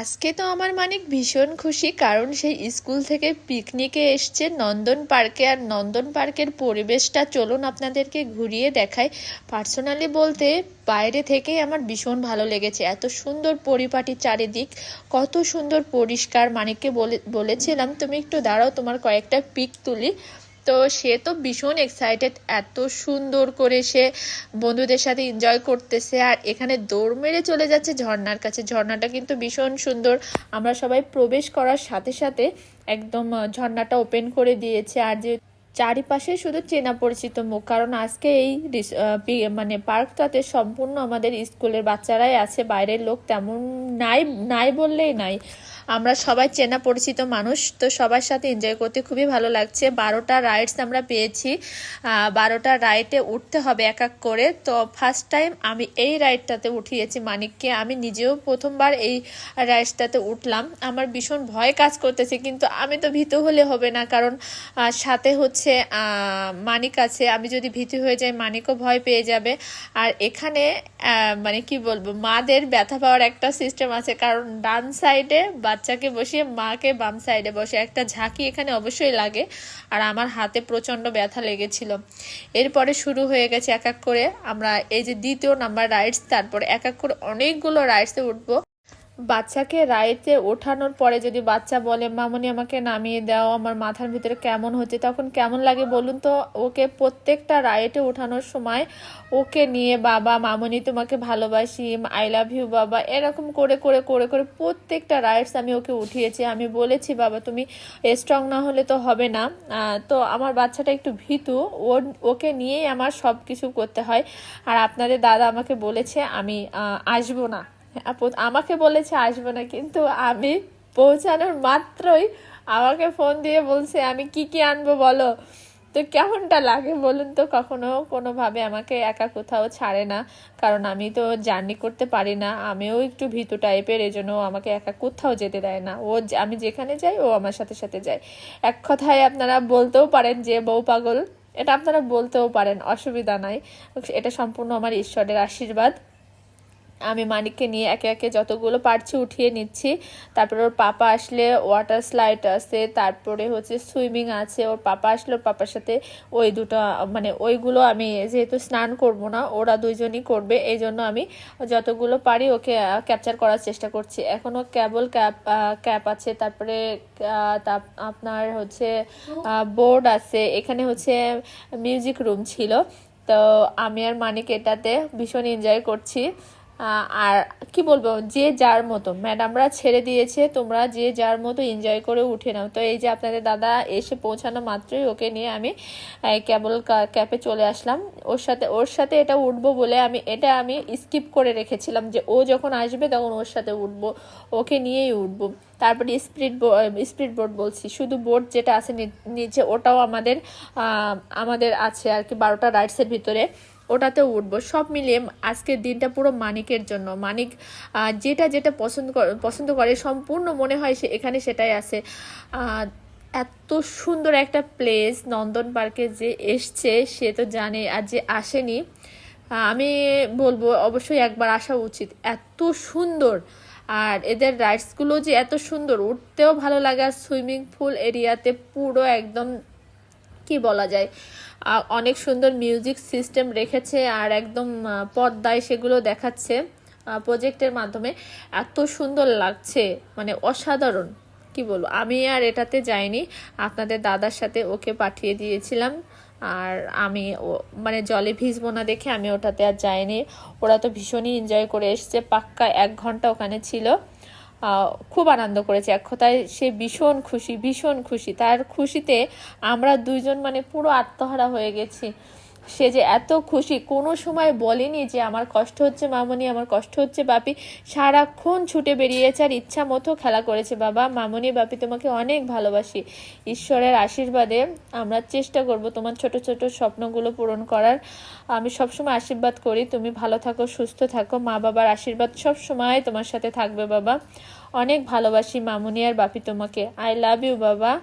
আজকে তো আমার মানিক ভীষণ খুশি, কারণ সেই স্কুল থেকে পিকনিকে এসছে নন্দন পার্কে। আর নন্দন পার্কের পরিবেশটা চলুন আপনাদেরকে ঘুরিয়ে দেখাই। পার্সোনালি বলতে বাইরে থেকেই আমার ভীষণ ভালো লেগেছে। এত সুন্দর পরিপাটি চারিদিক, কত সুন্দর পরিষ্কার। মানিককে বলে, বলেছিলাম, তুমি একটু দাঁড়াও, তোমার কয়েকটা পিক তুলি। তো সে তো ভীষণ এক্সাইটেড এত সুন্দর করে সে বন্ধুদের সাথে এনজয় করতেছে। আর এখানে দৌড় মেরে চলে যাচ্ছে ঝর্নার কাছে। ঝর্ণাটা কিন্তু ভীষণ সুন্দর। আমরা সবাই প্রবেশ করার সাথে সাথে একদম আহ, ঝর্ণাটা ওপেন করে দিয়েছে। আর যে চারিপাশে শুধু চেনা পরিচিত মুখ। কারণ আজকে এই মানে পার্কটাতে সম্পূর্ণ আমাদের স্কুলের বাচ্চারাই আছে। বাইরের লোক তেমন নাই নাই বললেই নাই। আমরা সবাই চেনা পরিচিত মানুষ, তো সবার সাথে এনজয় করতে খুবই ভালো লাগছে। বারোটা রাইডস আমরা পেয়েছি। বারোটা রাইডে উঠতে হবে এক এক করে। তো ফার্স্ট টাইম আমি এই রাইডটাতে উঠিয়েছি মানিককে। আমি নিজেও প্রথমবার এই রাইডসটাতে উঠলাম। আমার ভীষণ ভয় কাজ করতেছে, কিন্তু আমি তো ভীত হলে হবে না। কারণ সাথে হচ্ছে মানিক আছে। আমি যদি ভীতি হয়ে যাই, মানিকও ভয় পেয়ে যাবে। আর এখানে মানে কি বলব, মাদের ব্যথা পাওয়ার একটা সিস্টেম আছে। কারণ ডান সাইডে বাচ্চাকে বসিয়ে মাকে বাম সাইডে বসে। একটা ঝাঁকি এখানে অবশ্যই লাগে। আর আমার হাতে প্রচণ্ড ব্যথা লেগেছিল। এরপরে শুরু হয়ে গেছে এক এক করে। আমরা এই যে দ্বিতীয় নাম্বার রাইডস তারপরে এক এক করে অনেকগুলো রাইডসে উঠবো। বাচ্চাকে রাইতে ওঠানোর পরে যদি বাচ্চা বলে, মামনি, আমাকে নামিয়ে দাও, আমার মাথার ভিতরে কেমন হচ্ছে, তখন কেমন লাগে বলুন তো? ওকে প্রত্যেকটা রাইটে ওঠানোর সময় ওকে নিয়ে, বাবা, মামনি, তোমাকে ভালোবাসি আই লাভ ইউ বাবা। এরকম করে করে করে করে প্রত্যেকটা রাইডস আমি ওকে উঠিয়েছি। আমি বলেছি, বাবা, তুমি স্ট্রং না হলে তো হবে না। তো আমার বাচ্চাটা একটু ভীতু। ওর, ওকে নিয়েই আমার সব কিছু করতে হয়। আর আপনাদের দাদা আমাকে বলেছে, আমি আসব না। আপু, আমাকে বলেছে আসব না, কিন্তু আমি পৌঁছানোর মাত্রই আমাকে ফোন দিয়ে বলছে, আমি কি কি আনব বলো? তো কেমনটা লাগে বলুন তো, কখনো কোনোভাবে আমাকে একা কোথাও ছাড়ে না, কারণ আমি তো জার্নি করতে পারি না, আমিও একটু ভীতু টাইপের এই জন্য ও আমাকে একা কোথাও যেতে দেয় না, ও আমি যেখানে যাই, ও আমার সাথে সাথে যায়। এক কথায় আপনারা বলতেও পারেন যে, বউ পাগল, এটা আপনারা বলতেও পারেন, অসুবিধা নাই, এটা সম্পূর্ণ আমার ঈশ্বরের আশীর্বাদ। আমি মানিককে নিয়ে একে একে যতগুলো পারছি উঠিয়ে নিচ্ছি। তারপরে ওর পাপা আসলে ওয়াটার স্লাইড আছে, তারপরে হচ্ছে সুইমিং আছে, ওর পাপা আসলে ওর পাপার সাথে ওই দুটো মানে ওইগুলো আমি যেহেতু স্নান করব না, ওরা দুইজনই করবে এই জন্য আমি যতগুলো পারি ওকে ক্যাপচার করার চেষ্টা করছি। এখনও ক্যাবল ক্যাপ ক্যাপ আছে, তারপরে আপনার হচ্ছে বোর্ড আছে, এখানে হচ্ছে মিউজিক রুম ছিল। তো আমি আর মানিক এটাতে ভীষণ এনজয় করছি। আর কি বলব, যে যার মতো। ম্যাডামরা ছেড়ে দিয়েছে, তোমরা যে যার মতো এনজয় করে উঠে নাও। তো এই যে আপনাদের দাদা এসে পৌঁছানো মাত্রই ওকে নিয়ে আমি কেবল ক্যাপে চলে আসলাম। ওর সাথে ওর সাথে এটা উঠবো বলে আমি, এটা আমি স্কিপ করে রেখেছিলাম যে ও যখন আসবে তখন ওর সাথে উঠবো। ওকে নিয়েই উঠবো। তারপরে স্পিড স্পিড বোর্ড বলছি। শুধু বোর্ড যেটা আছে নিচে ওটাও আমাদের আমাদের আছে আর কি, বারোটা রাইডসের ভিতরে। ওটাতে উঠবো। সব মিলিয়ে আজকের দিনটা পুরো মানিকের জন্য। মানিক যেটা যেটা পছন্দ পছন্দ করে, সম্পূর্ণ মনে হয় সে এখানে সেটাই আছে। এত সুন্দর একটা প্লেস নন্দন পার্কে যে এসছে, সে তো জানে, আর যে আসেনি আমি বলব অবশ্যই একবার আসা উচিত। এত সুন্দর। আর এদের রাইডসগুলো যে এত সুন্দর, উঠতেও ভালো লাগে। আর সুইমিং পুল এরিয়াতে পুরো একদম কি বলা যায় অনেক সুন্দর মিউজিক সিস্টেম রেখেছে আর একদম পর্দায় সেগুলো দেখাচ্ছে প্রজেক্টের মাধ্যমে। এত সুন্দর লাগছে মানে অসাধারণ, কি বলব? আমি আর এটাতে যাইনি, আপনাদের দাদার সাথে ওকে পাঠিয়ে দিয়েছিলাম, আর আমি ও- মানে জলে ভিজবো না দেখে আমি ওটাতে আর যাইনি। ওরা তো ভীষণই এনজয় করে এসছে, পাক্কা এক ঘণ্টা ওখানে ছিল। খুব আনন্দ করেছে। এক কথায় সে ভীষণ খুশি ভীষণ খুশি। তার খুশিতে আমরা দুইজন মানে পুরো আত্মহারা হয়ে গেছি। সে যে এত খুশি। কোনো সময় বলেনি যে আমার কষ্ট হচ্ছে মামনি, আমার কষ্ট হচ্ছে বাপি। সারাক্ষণ ছুটে বেরিয়েছে আর ইচ্ছা মতো খেলা করেছে। বাবা, মামনি, বাপি, তোমাকে অনেক ভালোবাসি। ঈশ্বরের আশীর্বাদে আমরা চেষ্টা করব তোমার ছোট ছোট স্বপ্নগুলো পূরণ করার। আমি সবসময় আশীর্বাদ করি। তুমি ভালো থাকো, সুস্থ থাকো। মা বাবার আশীর্বাদ সব সময় তোমার সাথে থাকবে বাবা। অনেক ভালোবাসি মামুনি আর বাপি তোমাকে। আই লাভ ইউ বাবা।